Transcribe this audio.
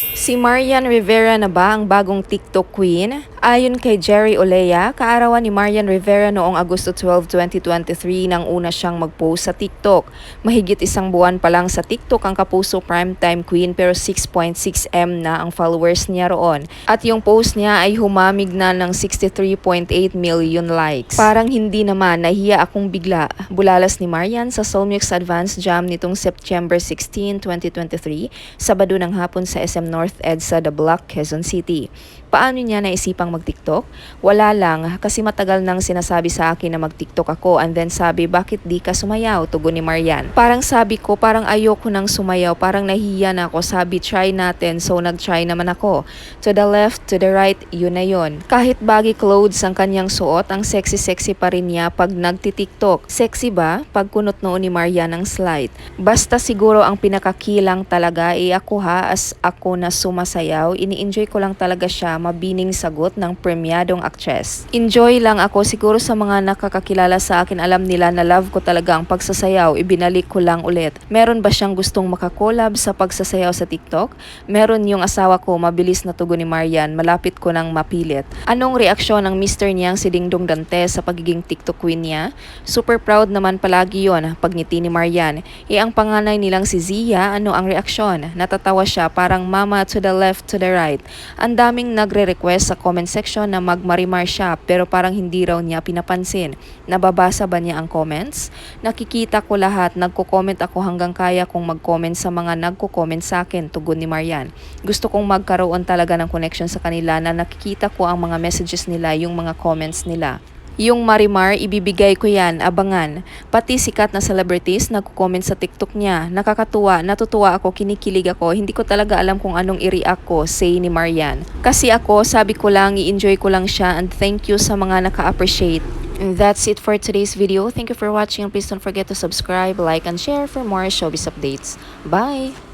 Si Marian Rivera na ba ang bagong TikTok queen? Ayon kay Jerry Olea, kaarawan ni Marian Rivera noong Agosto 12, 2023 nang una siyang mag-post sa TikTok. Mahigit isang buwan pa lang sa TikTok ang kapuso primetime queen pero 6.6M na ang followers niya roon. At yung post niya ay humamig na ng 63.8 million likes. Parang hindi naman, nahiya akong bigla. Bulalas ni Marian sa Soulmix Advanced Jam nitong September 16, 2023, Sabado ng hapon sa SM North EDSA The Block, Quezon City. Paano niya naisipang mag-TikTok? Wala lang, kasi matagal nang sinasabi sa akin na mag-TikTok ako and then sabi, bakit di ka sumayaw? Tugon ni Marian. Parang sabi ko, parang ayoko nang sumayaw, parang nahiya na ako. Sabi, try natin, so nag-try naman ako. To the left, to the right, yun na yun. Kahit baggy clothes ang kanyang suot, ang sexy-sexy pa rin niya pag nagti-TikTok. Sexy ba? Pag kunot noon ni Marian ng slide. Basta siguro ang pinakakilang talaga ay ako ha, as ako na sumasayaw, ini-enjoy ko lang talaga siya mabining sagot ng premyadong actress. Enjoy lang ako siguro sa mga nakakakilala sa akin alam nila na love ko talaga ang pagsasayaw, ibinalik ko lang ulit. Meron ba siyang gustong makakolab sa pagsasayaw sa TikTok? Meron yung asawa ko, mabilis na tugon ni Marian, malapit ko nang mapilit. Anong reaksyon ng mister niyang si Dingdong Dante sa pagiging TikTok queen niya? Super proud naman palagi yon pagngiti ni Marian. E ang panganay nilang si Zia, ano ang reaksyon? Natatawa siya parang mama to the left to the right. Ang daming nagre-request sa comment section na magmarimar siya pero parang hindi raw niya pinapansin. Nababasa ba niya ang comments? Nakikita ko lahat, nagko-comment ako hanggang kaya kong mag-comment sa mga nagko-comment sa akin, tugon ni Marian. Gusto kong magkaroon talaga ng connection sa kanila na nakikita ko ang mga messages nila, yung mga comments nila. Yung Marimar, ibibigay ko yan, abangan. Pati sikat na celebrities, nagko-comment sa TikTok niya. Nakakatuwa, natutuwa ako, kinikilig ako. Hindi ko talaga alam kung anong i-react ko, say ni Marian. Kasi ako, sabi ko lang, i-enjoy ko lang siya and thank you sa mga naka-appreciate. And that's it for today's video. Thank you for watching. Please don't forget to subscribe, like, and share for more showbiz updates. Bye!